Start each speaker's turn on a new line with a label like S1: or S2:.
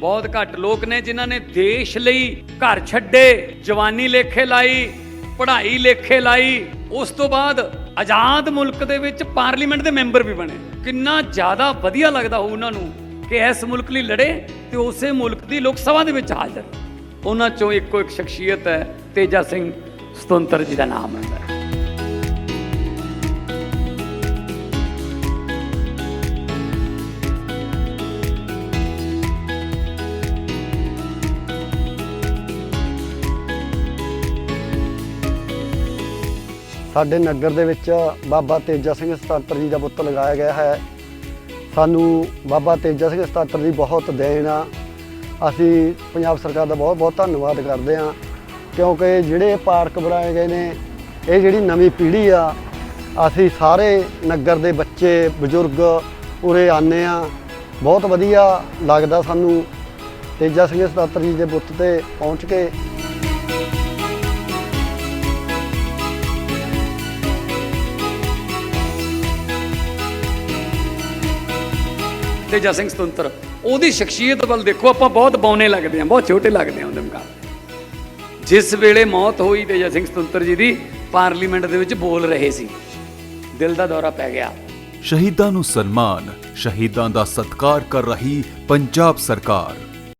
S1: ਬਹੁਤ ਘੱਟ ਲੋਕ ਨੇ ਜਿਨ੍ਹਾਂ ਨੇ ਦੇਸ਼ ਲਈ ਘਰ ਛੱਡੇ, ਜਵਾਨੀ ਲੇਖੇ ਲਾਈ, ਪੜ੍ਹਾਈ ਲੇਖੇ ਲਾਈ। ਉਸ ਤੋਂ ਬਾਅਦ ਆਜ਼ਾਦ ਮੁਲਕ ਦੇ ਵਿੱਚ ਪਾਰਲੀਮੈਂਟ ਦੇ ਮੈਂਬਰ ਵੀ ਬਣੇ। ਕਿੰਨਾ ਜ਼ਿਆਦਾ ਵਧੀਆ ਲੱਗਦਾ ਹੋ ਉਹਨਾਂ ਨੂੰ ਕਿ ਇਸ ਮੁਲਕ ਲਈ ਲੜੇ ਤੇ ਉਸੇ ਮੁਲਕ ਦੀ ਲੋਕ ਸਭਾ ਦੇ ਵਿੱਚ ਹਾਜ਼ਰ। ਉਹਨਾਂ ਚੋਂ ਇੱਕੋ ਇੱਕ ਸ਼ਖਸੀਅਤ ਹੈ, ਤੇਜਾ ਸਿੰਘ, ਸੁਤੰਤਰ ਜੀ ਦਾ ਨਾਮ ਹੈ।
S2: ਸਾਡੇ ਨਗਰ ਦੇ ਵਿੱਚ ਬਾਬਾ ਤੇਜਾ ਸਿੰਘ ਸਤਾਤਰ ਜੀ ਦਾ ਬੁੱਤ ਲਗਾਇਆ ਗਿਆ ਹੈ। ਸਾਨੂੰ ਬਾਬਾ ਤੇਜਾ ਸਿੰਘ ਸਤਾਤਰ ਦੀ ਬਹੁਤ ਦੇਣ ਆ। ਅਸੀਂ ਪੰਜਾਬ ਸਰਕਾਰ ਦਾ ਬਹੁਤ ਬਹੁਤ ਧੰਨਵਾਦ ਕਰਦੇ ਹਾਂ ਕਿਉਂਕਿ ਜਿਹੜੇ ਪਾਰਕ ਬਣਾਏ ਗਏ ਨੇ, ਇਹ ਜਿਹੜੀ ਨਵੀਂ ਪੀੜ੍ਹੀ ਆ, ਅਸੀਂ ਸਾਰੇ ਨਗਰ ਦੇ ਬੱਚੇ, ਬਜ਼ੁਰਗ ਉਰੇ ਆਨੇ ਆ ਬਹੁਤ ਵਧੀਆ ਲੱਗਦਾ ਸਾਨੂੰ ਤੇਜਾ ਸਿੰਘ ਸਤਾਤਰ ਜੀ ਦੇ ਬੁੱਤ ਤੇ ਪਹੁੰਚ ਕੇ।
S1: ਤੇਜਾ ਸਿੰਘ ਸੁਤੰਤਰ, ਉਹਦੀ ਸ਼ਖਸੀਅਤ ਵੱਲ ਦੇਖੋ, ਆਪਾਂ ਬਹੁਤ ਬੌਨੇ ਲੱਗਦੇ ਹਾਂ, ਬਹੁਤ ਛੋਟੇ ਲੱਗਦੇ ਹਾਂ ਉਹਦੇ ਮੁਕਾਬਲੇ। ਜਿਸ ਵੇਲੇ ਮੌਤ ਹੋਈ ਤੇਜਾ ਸਿੰਘ ਸੁਤੰਤਰ ਜੀ ਦੀ, ਪਾਰਲੀਮੈਂਟ ਦੇ ਵਿੱਚ ਬੋਲ ਰਹੇ ਸੀ। ਦਿਲ ਦਾ ਦੌਰਾ ਪੈ ਗਿਆ।
S3: ਸ਼ਹੀਦਾਂ ਨੂੰ ਸਨਮਾਨ, ਸ਼ਹੀਦਾਂ ਦਾ ਸਤਿਕਾਰ ਕਰ ਰਹੀ ਪੰਜਾਬ ਸਰਕਾਰ।